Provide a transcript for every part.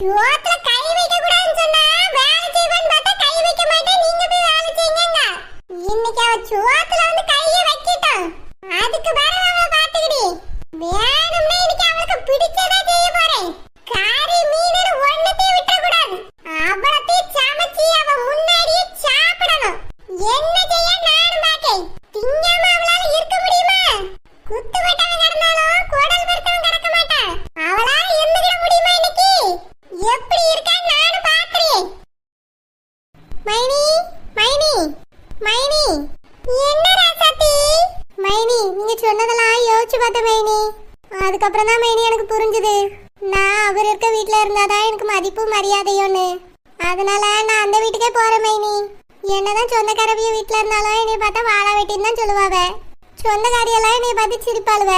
чего ты அதுக்கப்புறம் தான் மைனி எனக்கு புரிஞ்சுது. நான் அவர் இருக்க வீட்டில் இருந்தாதான் எனக்கு மதிப்பு மரியாதையோன்னு அதனால நான் அந்த வீட்டுக்கே போறேன் மைனி. என்னதான் சொந்தக்காரவிய வீட்டில் இருந்தாலும் என்னை பார்த்தா வாழை வெட்டின்னு தான் சொல்லுவாவ. சொந்தக்காரியெல்லாம் என்னை பார்த்து சிரிப்பாளுவ.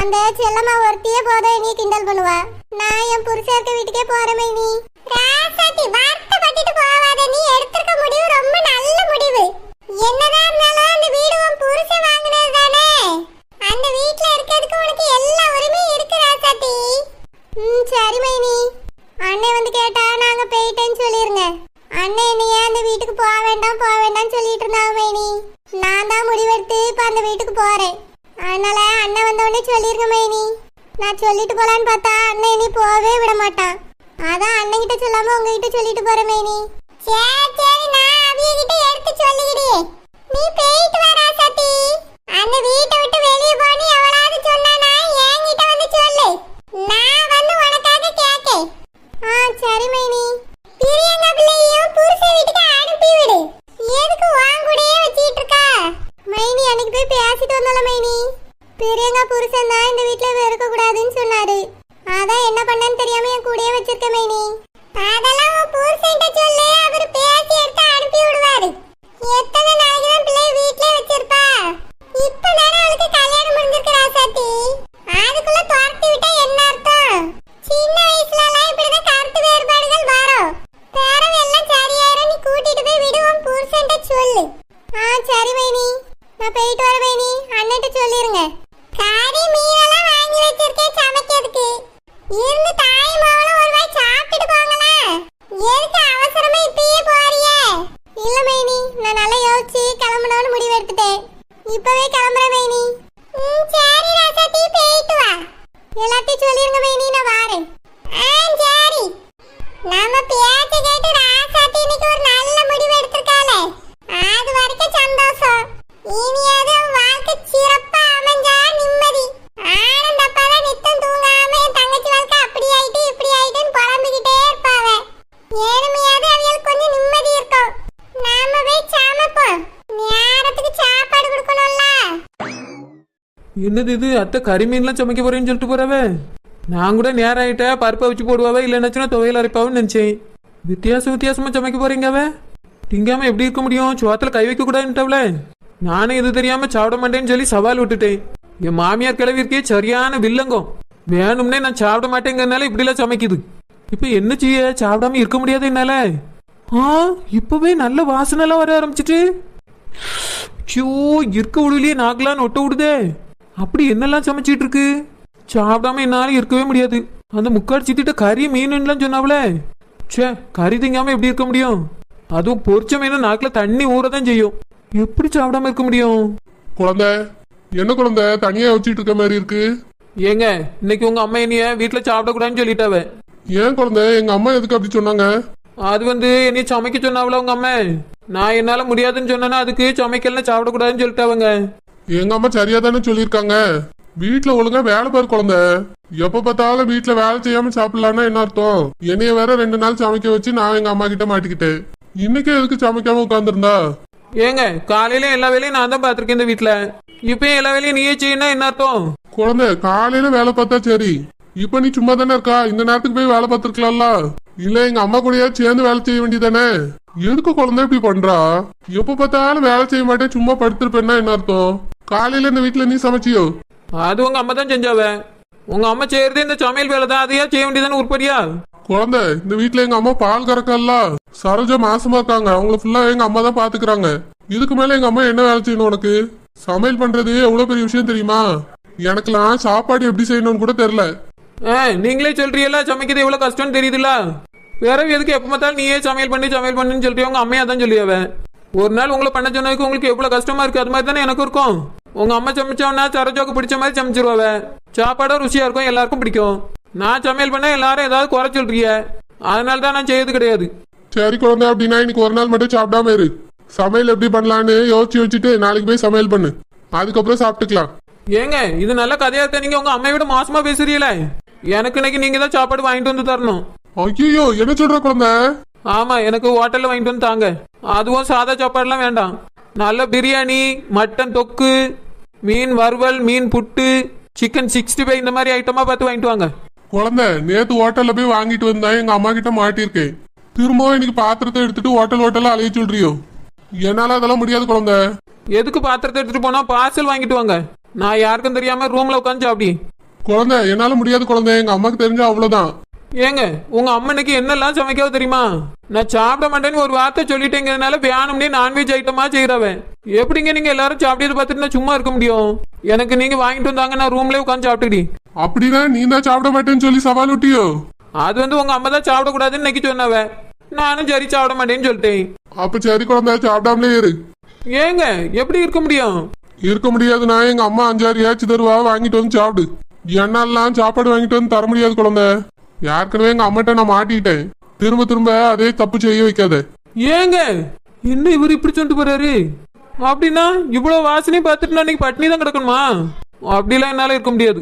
அந்த செல்லம்மா ஒருத்தியே போதும் என்னைய கிண்டல் பண்ணுவா. நான் என் புருஷன் இருக்க வீட்டுக்கே போறேன் மைனி. ராசாத்தி நீ எடுத்திருக்க முடிவு ரொம்ப நல்ல முடிவு என்னதான் இருந்தாலும் அந்த வீடு உன் புருஷன் வாங்கினது தானே அந்த வீட்ல இருக்கிறதுக்கு உனக்கு எல்லா உரிமையும் இருக்கு ராசாத்தி ம் சரி மைனி அண்ணன் வந்து கேட்டா நாங்க போயிட்டேன்னு சொல்லிருங்க அண்ணன் என்னைய அந்த வீட்டுக்கு போக வேண்டாம் போக வேண்டாம்னு சொல்லிட்டு இருந்தாங்க மைனி நான் தான் முடிவெடுத்து இப்ப அந்த வீட்டுக்கு போறேன் அதனால அண்ணன் வந்தவொடனே சொல்லிருங்க மைனி. நான் சொல்லிட்டு போலான்னு பார்த்தா அண்ணன் இனி போகவே விட மாட்டான். அதான் அண்ணன் கிட்ட சொல்லாம உங்ககிட்ட சொல்லிட்டு போறேன் மைனி. சரி சரி நான் அவிய கிட்ட எடுத்து சொல்லிக்கிடு நீ போயிட்டு வா ராசாத்தி. அந்த வீட்டை விட்டு வெளியே போனி எவளாவது சொன்னானா என்கிட்ட வந்து சொல்லு. நான் வந்து உனக்காக கேட்க ஆ சரி மைனி பிரியங்கா பிள்ளையும் புருஷன் வீட்டுக்கு அனுப்பி விடு எதுக்கு வாங்க கூடயே வச்சிட்டு இருக்கா மைனி அன்னைக்கு போய் பேசிட்டு வந்தால மைனி பிரியங்கா புருஷன் தான் இந்த வீட்ல இருக்க கூடாதுன்னு சொன்னாரு அதான் என்ன பண்ணேன்னு தெரியாம என் கூடயே வச்சிருக்க மைனி அதெல்லாம் உன் புருஷன்ட்ட சொல்லு அவர் பேசி எடுத்து அனுப்பி விடுவாரு எத்தனை நாளைக்கு தான் பிள்ளை வீட்ல வச்சிருப்பா இப்ப தானே அவளுக்கு கல்யாணம் முடிஞ்சிருக்கு ராசாத்தி அதுக்குள்ள துரத்தி விட்டா என்ன அர்த்தம் சின்ன வயசுல எல்லாம் இப்படிதான் கருத்து வேறுபாடுகள் வரும் பேரவு எல்லாம் சரியாயிரும் நீ கூட்டிட்டு போய் விடு உன் புருஷன்ட்ட சொல்லு ஆ சரி மைனி நான் போயிட்டு வரேன் மைனி அண்ணன்ட்ட சொல்லிருங்க கறி மீனெல்லாம் வாங்கி வச்சிருக்கேன் சமைக்கிறதுக்கு இருந்து தாய் மாவளும் ஒரு வாய் சாப்பிட்டுட்டு போங்களா எதுக்கு அவசரமா இப்பயே போறியே இல்ல மைனி நான் நல்லா யோசிச்சு கிளம்பணும்னு முடிவு எடுத்துட்டேன் இப்பவே கிளம்புறேன் மைனி ம் சரி ராசாத்தி போயிட்டு வா எல்லாத்தையும் சொல்லிருங்க மைனி நான் வாரேன் ஆ சரி நாம பேச்ச கேட்டு ராசாத்தி இன்னைக்கு ஒரு நல்ல முடிவு எடுத்திருக்காளே அது வரைக்கும் சந்தோஷம் இனியாவது அவ வாழ்க்கை சிறப்பா அமைஞ்சா நிம்மதி ஆனந்தப்பாதான் நித்தம் தூங்காம என் தங்கச்சி வாழ்க்கை அப்படி ஆயிட்டு இப்படி ஆயிட்டுன்னு புலம்பிக்கிட்டே இருப்பாவ ஏழுமையாவது அவியல் கொஞ்சம் நிம்மதி இருக்கும் நாம போய் சமைப்போம் நேரத்துக்கு சாப்பாடு கொடுக்கணும்ல என்னது இது? அத்தை கறி மீன்லாம் சமைக்க போறேன்னு சொல்லிட்டு போறவே? நான் கூட நேரம் ஆயிட்டா பருப்பை வச்சு போடுவாவே? இல்லைன்னாச்சுன்னா துவையல் அரைப்பாவும் நினைச்சேன். வித்தியாசம் வித்தியாசமா சமைக்க போறீங்கவே அவ? திங்காம எப்படி இருக்க முடியும்? சோத்துல கை வைக்க கூடாதுன்ட்டவள நானும் இது தெரியாம சாப்பிட மாட்டேன்னு சொல்லி சவால் விட்டுட்டேன். என் மாமியார் கிளவி இருக்கே சரியான வில்லங்கம். வேணும்னே நான் சாப்பிட மாட்டேங்கிறனால இப்படிலாம் சமைக்குது. இப்போ என்ன செய்ய? சாப்பிடாம இருக்க முடியாது என்னால. ஆ இப்பவே நல்ல வாசனைலாம் வர ஆரம்பிச்சிட்டு. ஐயோ இருக்க விடுலையே நாக்கெல்லாம் நொட்ட விடுதே. அப்படி என்னெல்லாம் சமைச்சிட்டு இருக்கு சாப்பிடாம என்னால இருக்கவே முடியாது. அந்த முக்காடு சித்திட்ட கறி மீன்லாம் சொன்னாவளே. ச்சே கறி திங்காம எப்படி இருக்க முடியும்? அதுவும் பொரிச்ச மீன் நாக்கில் தண்ணி ஊறதான் செய்யும். எப்படி சாப்பிடாம இருக்க முடியும்? குழந்தை என்ன குழந்தை? தனியா வச்சுட்டு இருக்க மாதிரி இருக்கு. ஏங்க இன்னைக்கு உங்க அம்மா என்னைய வீட்டில் சாப்பிடக்கூடாதுன்னு சொல்லிட்டாவ. ஏன் குழந்தை? எங்க அம்மா எதுக்கு அப்படி சொன்னாங்க? அது வந்து என்னைய சமைக்க சொன்னாவல உங்க அம்மா? நான் என்னால முடியாதுன்னு சொன்னேன்னா அதுக்கு சமைக்கலாம் சாப்பிடக்கூடாதுன்னு சொல்லிட்டாவங்க. எங்க அம்மா சரியா தானே சொல்லியிருக்காங்க? வீட்டுல ஒழுங்கா வேலை பாரு குழந்தை. எப்ப பார்த்தாலும் வீட்டுல வேலை செய்யாம சாப்பிடலான்னா என்ன அர்த்தம்? என்னைய வேற ரெண்டு நாள் சமைக்க வச்சு நான் எங்க அம்மா கிட்ட மாட்டிக்கிட்டேன். இன்னைக்கு எதுக்கு சமைக்காம உட்காந்துருந்தா ஏங்க காலையில எல்லா வேலையும் நான் தான் பார்த்துருக்கேன் இந்த வீட்டில் இப்பயும் எல்லா வேலையும் நீயே செய்யணும் என்ன அர்த்தம்? குழந்தை காலையில வேலை பார்த்தா சரி. இப்ப நீ சும்மா தானே இருக்கா? இந்த நேரத்துக்கு போய் வேலை பார்த்துருக்கலாம்ல. இல்ல எங்க அம்மா கூடயா சேர்ந்து வேலை செய்ய வேண்டியதானே? எதுக்கு குழந்தை இப்படி பண்றா? எப்ப பார்த்தாலும் வேலை செய்ய மாட்டேன் சும்மா படுத்திருப்பேன்னா என்ன அர்த்தம்? காலையில இந்த வீட்டுல நீ சமைச்சியோ? அது உங்க அம்மா தான் செஞ்சாவ. உங்க அம்மா செய்யறது இந்த சமையல் வேலை தான். அதையா செய்ய வேண்டியதானே உருப்படியா? குழந்தை இந்த வீட்டுல எங்க அம்மா பால் கறக்கல்ல சரோஜா மாசமா இருக்காங்க. அவங்கள ஃபுல்லா எங்க அம்மா தான் பாத்துக்கிறாங்க. இதுக்கு மேல எங்க அம்மா என்ன வேலை செய்யணும் உனக்கு? சமையல் பண்றது எவ்வளவு பெரிய விஷயம் தெரியுமா? எனக்கெல்லாம் சாப்பாடு எப்படி செய்யணும்னு கூட தெரியல. நீங்களே சொல்றீங்களா சமைக்கிறது எவ்வளவு கஷ்டம்னு தெரியுதுல்ல? வேற எதுக்கு எப்ப பார்த்தாலும் நீயே சமையல் பண்ணி சமையல் பண்ணுன்னு சொல்றிய உங்க அம்மையா தான் சொல்லியாவ. ஒரு நாள் உங்களை பண்ண சொன்னதுக்கு உங்களுக்கு எவ்வளவு கஷ்டமா இருக்கு? அது மாதிரி தானே எனக்கு இருக்கும். உங்க அம்மா சமைச்சோன்னா சரஜோக்கு பிடிச்ச மாதிரி சமைச்சிருவாவ. சாப்பாடும் ருசியா இருக்கும் எல்லாருக்கும் பிடிக்கும். நான் சமையல் பண்ண எல்லாரும் ஏதாவது குறை சொல்றிய அதனால தான் நான் செய்யறது கிடையாது. சரி குழந்தை அப்படின்னா இன்னைக்கு ஒரு நாள் மட்டும் சாப்பிடாம இரு. சமையல் எப்படி பண்ணலான்னு யோசிச்சு வச்சுட்டு நாளைக்கு போய் சமையல் பண்ணு. அதுக்கப்புறம் சாப்பிட்டுக்கலாம். ஏங்க இது நல்ல கதையா நீங்க உங்க அம்மையை விட மோசமா பேசுறீங்களே. எனக்கு இன்னைக்கு நீங்க தான் சாப்பாடு வாங்கிட்டு வந்து தரணும். ஐயோ என்ன சொல்ற குழந்தை? ஆமா எனக்கு ஹோட்டல்ல வாங்கிட்டு வந்து தாங்க. அதுவும் சாதா சாப்பாடுலாம் வேண்டாம். நல்ல பிரியாணி மட்டன் தொக்கு மீன் வறுவல் மீன் புட்டு சிக்கன் சிக்ஸ்டி ஃபைவ் இந்த மாதிரி ஐட்டமா பார்த்து வாங்கிட்டு வாங்க. குழந்தை நேத்து ஹோட்டல்ல போய் வாங்கிட்டு வந்தேன். எங்க அம்மா கிட்ட மாட்டியிருக்கேன். திரும்பவும் இன்னைக்கு பாத்திரத்தை எடுத்துட்டு ஹோட்டல் ஹோட்டல்ல அலைய சொல்றியோ? என்னால அதெல்லாம் முடியாது குழந்தை. எதுக்கு பாத்திரத்தை எடுத்துட்டு போனா பார்சல் வாங்கிட்டு வாங்க. நான் யாருக்கும் தெரியாம ரூம்ல உட்காந்து சாப்பிடி. குழந்தை என்னால முடியாது குழந்தை. எங்க அம்மாக்கு தெரிஞ்சா அவ்வளவுதான். ஏங்க உங்க அம்மனுக்கு என்னெல்லாம் சமைக்கவோ தெரியுமா? நான் சாப்பிட மாட்டேன்னு ஒரு வார்த்தை சொல்லிட்டேங்கிறதுனால வேணும்னே நான்வெஜ் ஐட்டமா செய்யறவன் எப்படிங்க நீங்க எல்லாரும் சாப்பிட்டது பார்த்துட்டு நான் சும்மா இருக்க முடியும்? எனக்கு நீங்க வாங்கிட்டு வந்தாங்க நான் ரூம்லயே உட்காந்து சாப்பிட்டுடி அப்படின்னா நீ தான் சாப்பிட மாட்டேன்னு சொல்லி சவால் விட்டியோ அது வந்து உங்க அம்மா தான் சாப்பிடக்கூடாதுன்னு இன்னைக்கு சொன்னவ. நானும் சரி சாப்பிட மாட்டேன்னு சொல்லிட்டேன். அப்ப சரி குழந்தை சாப்பிடாமலே இரு. ஏங்க எப்படி இருக்க முடியும்? இருக்க முடியாதுன்னா எங்க அம்மா அஞ்சாறு ஏச்சு தருவா வாங்கிட்டு வந்து சாப்பிடு. என்னாலாம் சாப்பாடு வாங்கிட்டு வந்து தர முடியாது குழந்தை. ஏற்கனவே எங்க அம்மாட்ட நான் மாட்டிக்கிட்டேன். திரும்ப திரும்ப அதே தப்பு செய்ய வைக்காத. ஏங்க என்ன இவர் இப்படி சொல்லிட்டு போறாரு? அப்படின்னா இவ்வளவு வாசனையும் பார்த்துட்டு நான் இன்னைக்கு பட்னி தான் கிடக்கணுமா? அப்படிலாம் என்னால இருக்க முடியாது.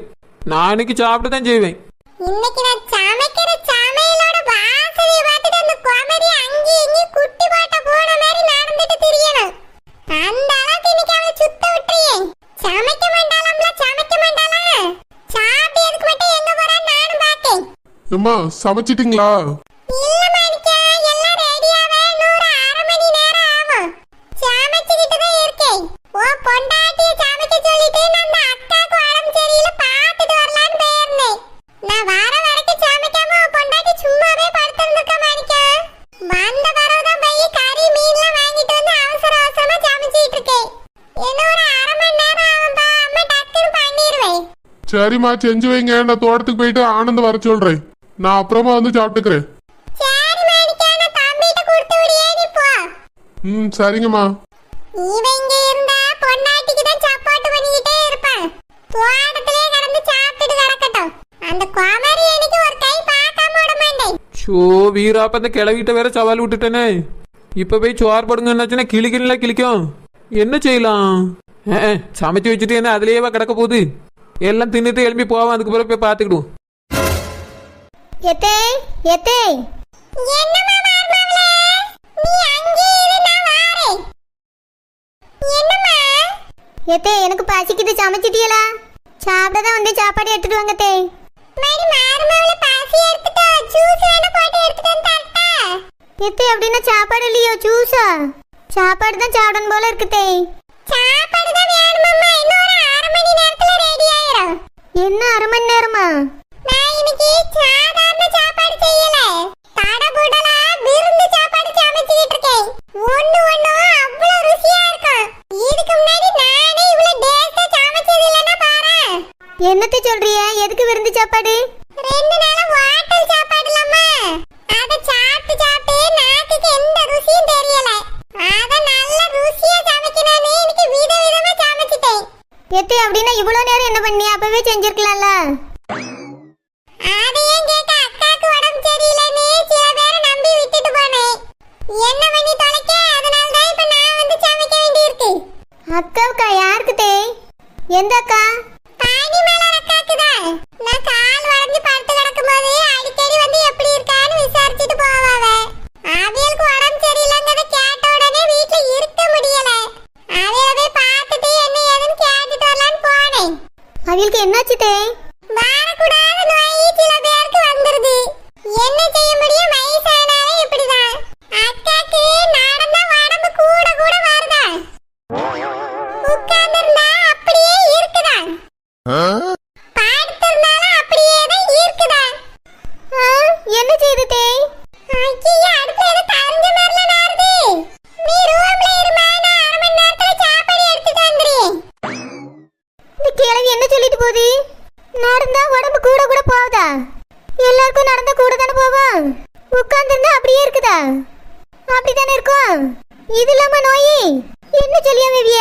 நான் இன்னைக்கு சாப்பிட்டு தான் செய்வேன். இன்னைக்கு நான் சமைக்கிற சமையலோட வாசனையை பார்த்துட்டு அந்த குமரி அங்கேயும் இங்கேயும் குட்டி போட்ட போன மாதிரி நடந்துட்டு திரியணும் அந்த அளவுக்கு இன்னைக்கு அவளை சுத்த விட்டுறியே சமைக்க மாட்டாளாம்ல சமைக்க மாட்டாளா சாப்பிட்டு எதுக்கு மட்டும் எங்க போறான்னு நானும் பார்த்தேன் அம்மா சமைச்சிட்டீங்களா இல்ல மாணிக்கா எல்லாம் ரெடியாவே நூறு அரை மணி நேரம் ஆகும் சமைச்சுக்கிட்டு தான் இருக்கேன் ஓ பொண்டாட்டிய சமைக்க சொல்லிட்டு நான் அந்த அக்காக்கு உடம்பு சரியில்லை பார்த்துட்டு வரலான்னு போயிருந்தேன் நான் வர வரைக்கும் சமைக்காம உன் பொண்டாட்டி சும்மாவே படுத்திருந்திருக்க மாணிக்கா வந்த பிறகுதான் போய் கறி மீன்லாம் வாங்கிட்டு வந்து அவசர அவசரமா சமைச்சிட்டு இருக்கேன் இன்னும் ஒரு அரை மணி நேரம் ஆகும்பா அம்மா டக்குன்னு பண்ணிடுவேன். சரிம்மா செஞ்சு வைங்க. நான் தோட்டத்துக்கு போயிட்டு ஆனந்த் வர சொல்றேன். நான் அப்புறமா வந்து சாப்பிட்டுக்கிறேன். ம் சரிங்கம்மா. இவன் இங்க இருந்தா பொண்டாட்டிக்கு தான் சப்போர்ட் பண்ணிக்கிட்டே இருப்பான். தோட்டத்திலே கடந்து சாப்பிட்டுட்டு கிடக்கட்டும். அந்த குமரி எனக்கு ஒரு கை பார்க்காம விட மாட்டேன். ஷோ வீராப்ப அந்த கிளவிட்ட வேற சவால் விட்டுட்டேனே. இப்ப போய் சோறு போடுங்கன்னாச்சுன்னா கிளிக்கல கிளிக்கும் என்ன செய்யலாம்? சமைச்சு வச்சுட்டு என்ன அதுலயே கிடக்க போகுது. எல்லாம் தின்னுட்டு எழுப்பி போவோம் அதுக்கு பிறகு போய் பார்த்துக்கிடுவோம். வாரேன். என்னம்மா? எத்தே எனக்கு பசிக்குது சமைச்சிட்டியலா? சாப்பிட தான் வந்து சாப்பாடு எடுத்துட்டு வாங்க தே. மாதிரி மார்மாவளே பசி எடுத்துட்டா ஜூஸ் வேணா போட்டு எடுத்துட்டு வந்து தரட்டா? எத்தே அப்படின்னா சாப்பாடு இல்லையோ ஜூஸா சாப்பாடு தான் சாப்பிடணும் போல இருக்கு தே. சாப்பாடு தான் வேணுமாம்மா. இன்னும் ஒரு அரை மணி நேரத்துல ரெடி ஆயிரும். என்ன அரை மணி நேரமா? நான் இன்னைக்கு சாதாரண சாப்பாடு செய்யல. தடபுடலா விருந்து சாப்பாடு சமைச்சிட்டு இருக்கேன். ஒண்ணு ஒண்ணு அவ்வளவு ருசியா இருக்கும். இதுக்கு முன்னாடி நானே இவ்வளவு டேஸ்டா சமைச்சது இல்லைன்னா பாரு என்னத்தை சொல்றிய? எதுக்கு விருந்து சாப்பாடு? ரெண்டு நாளா ஹோட்டல் சாப்பாடு இல்லாம அத சாப்பிட்டு சாப்பிட்டு நாக்குக்கு எந்த ருசியும் தெரியல. அத நல்ல ருசியா சமைக்கணும்னு இன்னைக்கு வித விதமா சமைச்சிட்டேன். எத்தே அப்படின்னா இவ்வளவு நேரம் என்ன பண்ணி? அப்பவே செஞ்சிருக்கலாம்ல அதையும் கேட்க அக்காக்கு உடம்பு சரியில்லைன்னு சில பேரை நம்பி விட்டுட்டு போனேன் என்ன பண்ணி தொலைக்க? அதனால தான் இப்ப நான் வந்து சமைக்க வேண்டியிருக்கு. அக்காவுக்கா யாருக்கு தே எந்த அக்கா பாணி மேலர் அக்காக்கு தான் நான் கால் வளைஞ்சு படுத்து கிடக்கும்போது அடிக்கடி வந்து எப்படி இருக்கான்னு விசாரிச்சுட்டு போவாவ அவியலுக்கு உடம்பு சரியில்லைங்கிறத கேட்ட உடனே வீட்டுல இருக்க முடியல. அவியல போய் பார்த்துட்டு என்ன ஏதுன்னு கேட்டுட்டு வரலான்னு போனேன். அவியலுக்கு என்னாச்சு தே? உட்கார்ந்திருந்தா அப்படியே இருக்குதா படுத்திருந்தாலும் அப்படியே தான் இருக்குதா என்ன செய்து தே? ஐயா அடுப்புல ஏதோ கரைஞ்ச மாதிரில நாறுது. நீ ரூம்ல இருமா நான் அரை மணி நேரத்துல சாப்பாடு எடுத்துட்டு வந்துடுறேன். இந்த கிழவி என்ன சொல்லிட்டு போகுது? நடந்தா உடம்பு கூட கூட போகுதா? எல்லாருக்கும் நடந்தா கூட தானே போவோம் உட்கார்ந்துருந்தா அப்படியே இருக்குதா? அப்படித்தானே இருக்கும்? இது இல்லாம நோய்? என்ன சொல்லியா விவிய?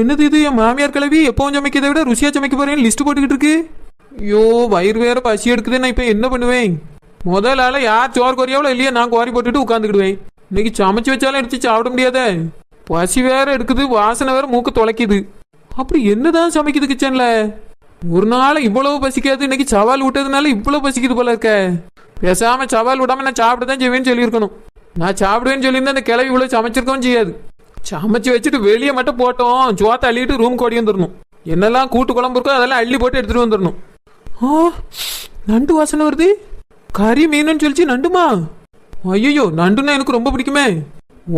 என்னது இது? என் மாமியார் கிளவி எப்பவும் சமைக்கிறதை விட ருசியா சமைக்க போறேன்னு லிஸ்ட் போட்டுக்கிட்டு இருக்கு. ஐயோ வயிறு வேற பசி எடுக்குது. நான் இப்போ என்ன பண்ணுவேன்? முதல் ஆள யார் சோறு குறையாவளோ இல்லையா நான் குவாரி போட்டுட்டு உட்காந்துக்கிடுவேன் இன்னைக்கு சமைச்சு வச்சாலும் எடுத்து சாப்பிட முடியாதே. பசி வேற எடுக்குது. வாசனை வேற மூக்கு தொலைக்குது. அப்படி என்னதான் சமைக்குது கிச்சன்ல? ஒரு நாள் இவ்வளவு பசிக்காது. இன்னைக்கு சவால் விட்டதுனால இவ்வளவு பசிக்குது போல இருக்க. பேசாம சவால் விடாம நான் சாப்பிட தான் செய்வேன்னு சொல்லியிருக்கணும். நான் சாப்பிடுவேன்னு சொல்லியிருந்தா அந்த கிளவி இவ்வளோ சமைச்சிருக்கவும் செய்யாது. சமைச்சு வச்சுட்டு வெளியே மட்டும் போட்டோம். சோத்தை அள்ளிட்டு ரூம் ஓடி வந்துடணும் என்னெல்லாம் கூட்டு குழம்பு இருக்கோ அதெல்லாம் அள்ளி போட்டு எடுத்துட்டு வந்துடணும் ஆ நண்டு வாசனை வருது. கறி மீனுன்னு சொல்லிச்சு நண்டுமா? ஐயோ நண்டுன்னா எனக்கு ரொம்ப பிடிக்குமே.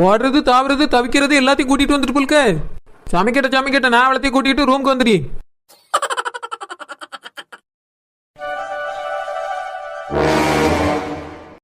ஓடுறது தாவுறது தவிக்கிறது எல்லாத்தையும் கூட்டிட்டு வந்துட்டு போல்க. சமைக்கட்ட சமைக்கட்ட நான் அவளத்தையும் கூட்டிட்டு ரூமுக்கு வந்துடி